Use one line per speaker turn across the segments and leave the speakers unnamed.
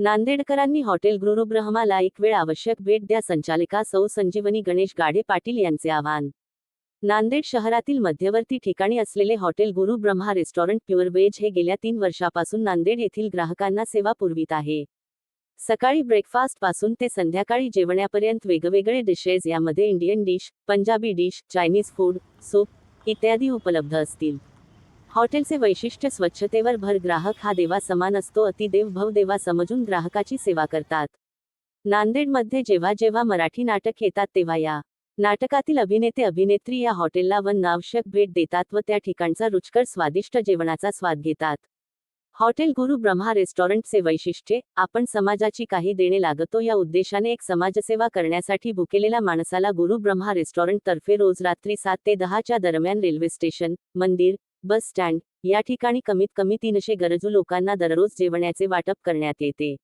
नांदेडकरांनी hotel गुरुब्रह्माला एक वेळ आवश्यक भेट द्या संचालिका सौ संजीवनी गणेश गाडे पाटील यांचे आवाहन. नांदेड शहरातील मध्यवर्ती ठिकाणी असलेले हॉटेल गुरु ब्रह्मा रेस्टॉरंट प्युअर वेज हे गेल्या तीन वर्षापासून नांदेड येथील ग्राहकांना सेवा पुरवित आहे. सकाळी ब्रेकफास्टपासून ते संध्याकाळी जेवण्यापर्यंत वेगवेगळे डिशेस यामध्ये Indian dish Punjabi dish Chinese food soup इत्यादी उपलब्ध असतील. हॉटेलचे वैशिष्ट्य स्वच्छतेवर भर. ग्राहक हा देवा समान असतो अतिदेव भव देवा समजून ग्राहकाची सेवा करतात. नांदेडमध्ये जेव्हा जेव्हा मराठी नाटक येतात तेव्हा या नाटकातील अभिनेते अभिनेत्री या हॉटेलला वन आवश्यक भेट देतात व त्या ठिकाणचा रुचकर स्वादिष्ट जेवणाचा स्वाद घेतात. हॉटेल गुरु ब्रह्मा रेस्टॉरंटचे वैशिष्ट्ये आपण समाजाची काही देणे लागतो या उद्देशाने एक समाजसेवा करण्यासाठी भुकेलेल्या माणसाला गुरु ब्रह्मा रेस्टॉरंटतर्फे रोज रात्री सात ते दहाच्या दरम्यान रेल्वे स्टेशन मंदिर बस स्टँड या ठिकाणी कमीत कमी तीनशे गरजू लोकांना दररोज जेवणाचे वाटप करण्यात येते.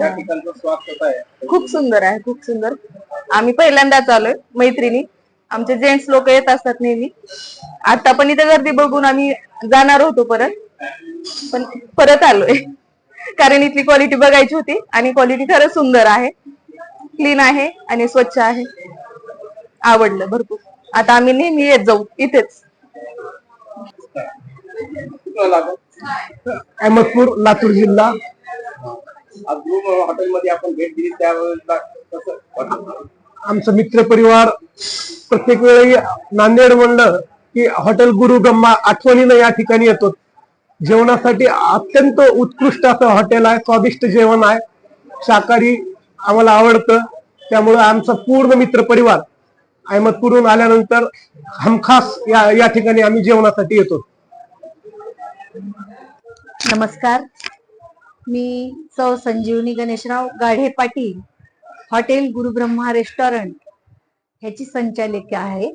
या ठिकाणचं स्वाद कसं आहे.
खूप सुंदर आहे खूप सुंदर. आम्ही पहिल्यांदाच आलोय मैत्रिणी. आमचे जेंट्स लोक येत असतात नेहमी. आता पण इथे गर्दी बघून आम्ही जाणार होतो परत. पण परत आलोय. कारण इथली क्वालिटी बघायची होती आणि क्वालिटी खरंच सुंदर आहे. क्लीन आहे आणि स्वच्छ आहे. आवडलं भरपूर. आता आम्ही नेहमी येत जाऊ इथेच.
अहमदपूर लातूर जिल्हा.
हॉटेलमध्ये आपण भेट दिली त्यावेळेला
आमचा मित्र परिवार प्रत्येक वेळी नांदेड म्हणलं की हॉटेल गुरु गम्मा आठवणीनं या ठिकाणी येतो. जेवणासाठी अत्यंत उत्कृष्ट असं हॉटेल आहे स्वादिष्ट जेवण आहे. शाकाहारी आम्हाला आवडतं. त्यामुळे आमचा पूर्ण मित्र परिवार अहमदपूरहून आल्यानंतर हमखास या या ठिकाणी आम्ही जेवणासाठी येतो.
नमस्कार. मी सौ संजीवनी गणेशराव गाढे पाटील हॉटेल गुरुब्रह्मा रेस्टॉरंट ह्याची संचालिका आहे.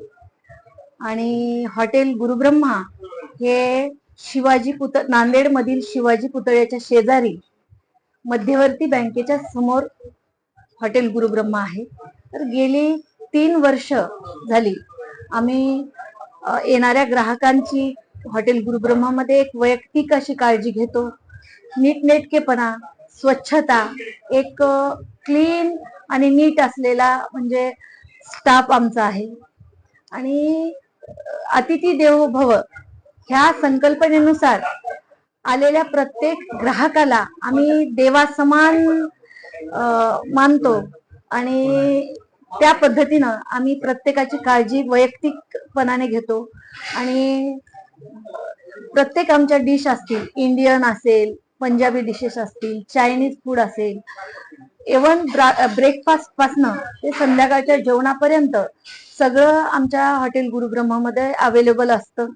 आणि हॉटेल गुरुब्रह्मा हे शिवाजी पुत नांदेडमधील शिवाजी पुतळ्याच्या शेजारी मध्यवर्ती बँकेच्या समोर हॉटेल गुरुब्रह्मा आहे. तर गेली तीन वर्ष झाली. आम्ही येणाऱ्या ग्राहकांची हॉटेल गुरुब्रह्मामध्ये एक वैयक्तिक अशी काळजी घेतो. नीटनेटकेपणा स्वच्छता एक क्लीन आणि नीट असलेला म्हणजे स्टाफ आमचा आहे. आणि अतिथी देवो भव ह्या संकल्पनेनुसार आलेल्या प्रत्येक ग्राहकाला आम्ही देवासमान मानतो. आणि त्या पद्धतीनं आम्ही प्रत्येकाची काळजी वैयक्तिकपणाने घेतो. आणि प्रत्येक आमच्या डिश असतील इंडियन असेल पंजाबी डिशेस असतील चायनीज फूड असेल इव्हन ब्रेकफास्ट पासनं ते संध्याकाळच्या जेवणापर्यंत सगळं आमच्या हॉटेल गुरुब्रह्मामध्ये अवेलेबल असतं.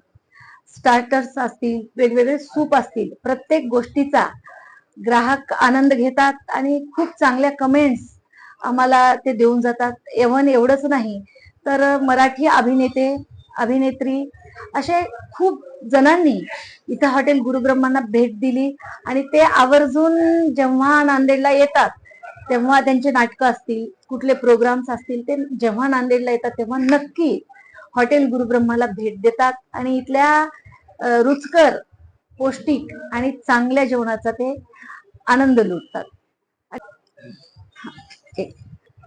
स्टार्टर्स असतील वेगवेगळे सूप असतील प्रत्येक गोष्टीचा ग्राहक आनंद घेतात आणि खूप चांगल्या कमेंट्स आम्हाला ते देऊन जातात. एव्हन एवढंच नाही तर मराठी अभिनेते अभिनेत्री असे खूप जणांनी इथं हॉटेल गुरुब्रह्मांना भेट दिली आणि ते आवर्जून जेव्हा नांदेडला येतात तेव्हा त्यांचे नाटकं असतील कुठले प्रोग्राम्स असतील ते जेव्हा नांदेडला येतात तेव्हा नक्की हॉटेल गुरुब्रह्माला भेट देतात. आणि इथल्या रुचकर पौष्टिक आणि चांगल्या जेवणाचा ते आनंद लुटतात. ओके.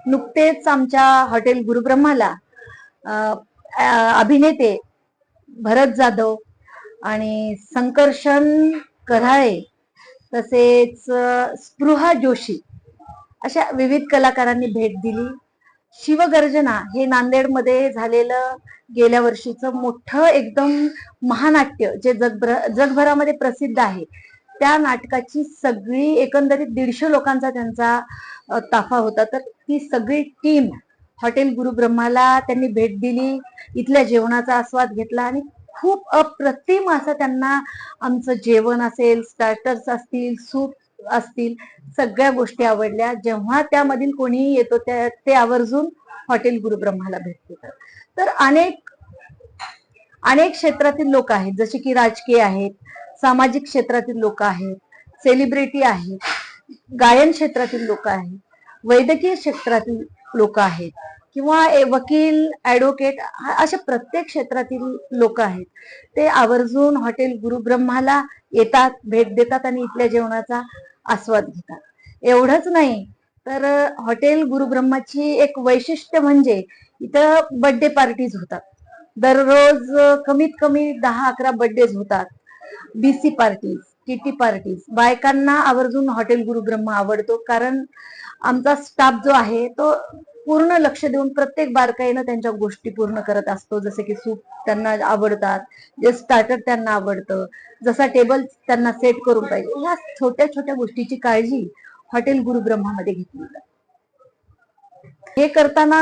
नुकतेच आमच्या हॉटेल गुरुब्रह्माला अभिनेते भरत जाधव आणि संकर्षण कराळे तसेच स्पृहा जोशी अशा विविध कलाकारांनी भेट दिली. शिवगर्जना हे नांदेडमध्ये झालेलं गेल्या वर्षीचं मोठं एकदम महानाट्य जे जगभर जगभरामध्ये प्रसिद्ध आहे. त्या नाटकाची सगळी एकंदरीत दीडशे लोकांचा त्यांचा ताफा होता. तर ती सगळी टीम हॉटेल गुरुब्रह्माला त्यांनी भेट दिली इथल्या जेवणाचा आस्वाद घेतला आणि खूप अप्रतिम असं त्यांना आमचं जेवण असेल स्टार्टर्स असतील सूप असतील सगळ्या गोष्टी आवडल्या. जेव्हा त्यामधील कोणीही येतो त्या ते आवर्जून हॉटेल गुरुब्रह्माला भेट देतात. तर अनेक अनेक क्षेत्रातील लोक आहेत जसे की राजकीय आहेत सामाजिक क्षेत्रातील लोक आहेत सेलिब्रिटी आहेत गायन क्षेत्रातील लोक आहेत वैद्यकीय क्षेत्रातील लोक आहेत किंवा वकील ॲडव्होकेट अशा प्रत्येक क्षेत्रातील लोक आहेत. ते आवर्जून हॉटेल गुरुब्रह्माला येतात भेट देतात आणि इथल्या जेवणाचा आस्वाद घेतात. एवढंच नाही तर हॉटेल गुरुब्रह्माची एक वैशिष्ट्य म्हणजे इथं बर्थडे पार्टीज होतात. दररोज कमीत कमी दहा अकरा बर्थडेज होतात. बीसी पार्टीज किटी पार्टीज बायकांना आवर्जून हॉटेल गुरुब्रह्म आवडतो कारण आमचा स्टाफ जो आहे तो पूर्ण लक्ष देऊन प्रत्येक बारकाईनं त्यांच्या गोष्टी पूर्ण करत असतो. जसे की सूप त्यांना आवडतात जे स्टार्टर त्यांना आवडतं जसा टेबल त्यांना सेट करून पाहिजे. ह्या छोट्या छोट्या गोष्टीची काळजी हॉटेल गुरुब्रह्मामध्ये घेतली जाते. हे करताना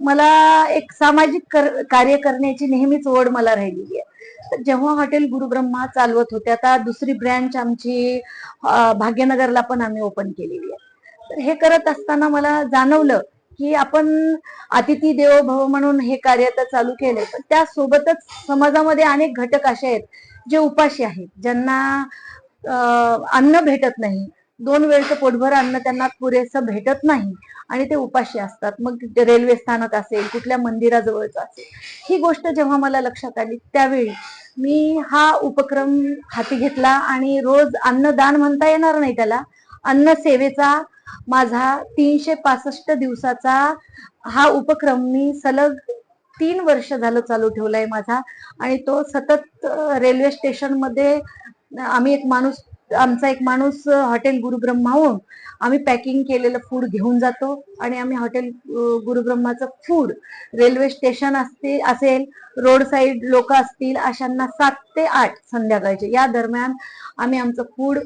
मला एक सामाजिक कर- कार्य करण्याची नेहमीच ओढ मला राहिलेली आहे. तर जेव्हा हॉटेल गुरुब्रह्मा चालवत होते आता दुसरी ब्रँच आमची भाग्यनगरला पण आम्ही ओपन केलेली आहे. तर हे करत असताना मला जाणवलं की आपण अतिथी देवो भव म्हणून हे कार्य तर चालू केले पण त्यासोबतच समाजामध्ये अनेक घटक असे आहेत जे उपाशी आहेत ज्यांना अन्न भेटत नाही दोन वेळचं पोटभर अन्न त्यांना पुरेसं भेटत नाही आणि ते उपाशी असतात. मग रेल्वे स्थानक असेल कुठल्या मंदिराजवळचं असेल. ही गोष्ट जेव्हा मला लक्षात आली त्यावेळी मी हा उपक्रम हाती घेतला आणि रोज अन्नदान म्हणता येणार नाही त्याला. अन्न सेवेचा माझा तीनशे पासष्ट दिवसाचा हा उपक्रम मी सलग तीन वर्ष झालं चालू ठेवलाय माझा. आणि तो सतत रेल्वे स्टेशनमध्ये आम्ही एक माणूस आमचा एक माणूस हॉटेल गुरुब्रह्माहून आम्ही पॅकिंग केलेलं फूड घेऊन जातो आणि आम्ही हॉटेल गुरुब्रह्माचं फूड रेल्वे स्टेशन असते असेल रोड साईड लोक असतील अशांना सात ते आठ संध्याकाळचे. या दरम्यान आम्ही आमचं फूड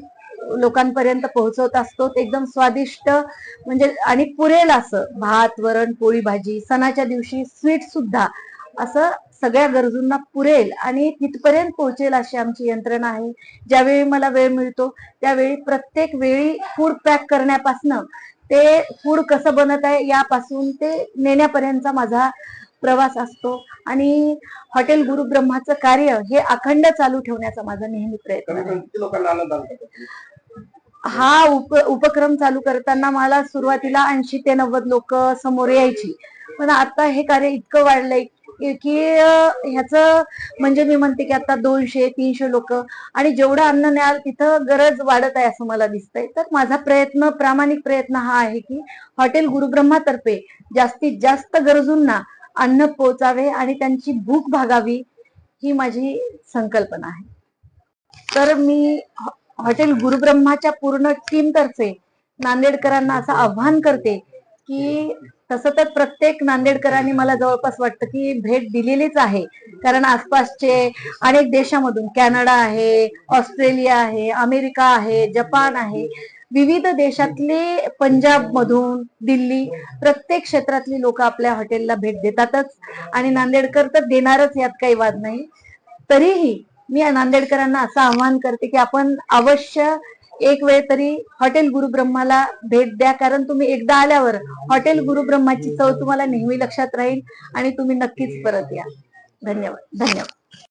लोकांपर्यंत पोहोचवत असतो. एकदम स्वादिष्ट म्हणजे आणि पुरेल असं. भात वरण पोळी भाजी सणाच्या दिवशी स्वीट सुद्धा असं सगळ्या गरजूंना पुरेल आणि तिथपर्यंत पोहोचेल अशी आमची यंत्रणा आहे. ज्यावेळी मला वेळ मिळतो त्यावेळी प्रत्येक वेळी फूड पॅक करण्यापासनं ते फूड कसं बनत आहे यापासून ते नेण्यापर्यंतचा माझा प्रवास असतो. आणि हॉटेल गुरुब्रह्माचं कार्य हे अखंड चालू ठेवण्याचा माझा नेहमी प्रयत्न आहे. हा उप उपक्रम चालू करताना मला सुरुवातीला ऐंशी ते नव्वद लोक समोर यायची. पण आता हे कार्य इतकं वाढलंय की की, ह्याचं म्हणजे मी म्हणते की आता दोनशे तीनशे लोक आणि जेवढं अन्न न्याल तिथं गरज वाढत आहे असं मला दिसतंय. तर माझा प्रयत्न प्रामाणिक प्रयत्न हा आहे की हॉटेल गुरुब्रह्मातर्फे जास्तीत जास्त गरजूंना अन्न पोचावे आणि त्यांची भूक भागावी ही माझी संकल्पना आहे. तर मी हॉटेल गुरुब्रह्माच्या पूर्ण टीमतर्फे नांदेडकरांना असं आव्हान करते की तसं तर प्रत्येक नांदेडकरांनी मला जवळपास वाटतं की भेट दिलेलीच आहे. कारण आसपासचे अनेक देशामधून कॅनडा आहे ऑस्ट्रेलिया आहे अमेरिका आहे जपान आहे. विविध देशातले पंजाब मधून दिल्ली प्रत्येक क्षेत्रातली लोक आपल्या हॉटेलला भेट देतातच. आणि नांदेडकर तर देणारच यात काही वाद नाही. तरीही मी नांदेडकरांना असं आवाहन करते की आपण अवश्य एक वेळ तरी हॉटेल गुरुब्रह्माला भेट द्या कारण तुम्ही एकदा आल्यावर हॉटेल गुरुब्रह्माची चव तुम्हाला नेहमी लक्षात राहील आणि तुम्ही नक्कीच परत या. धन्यवाद धन्यवाद.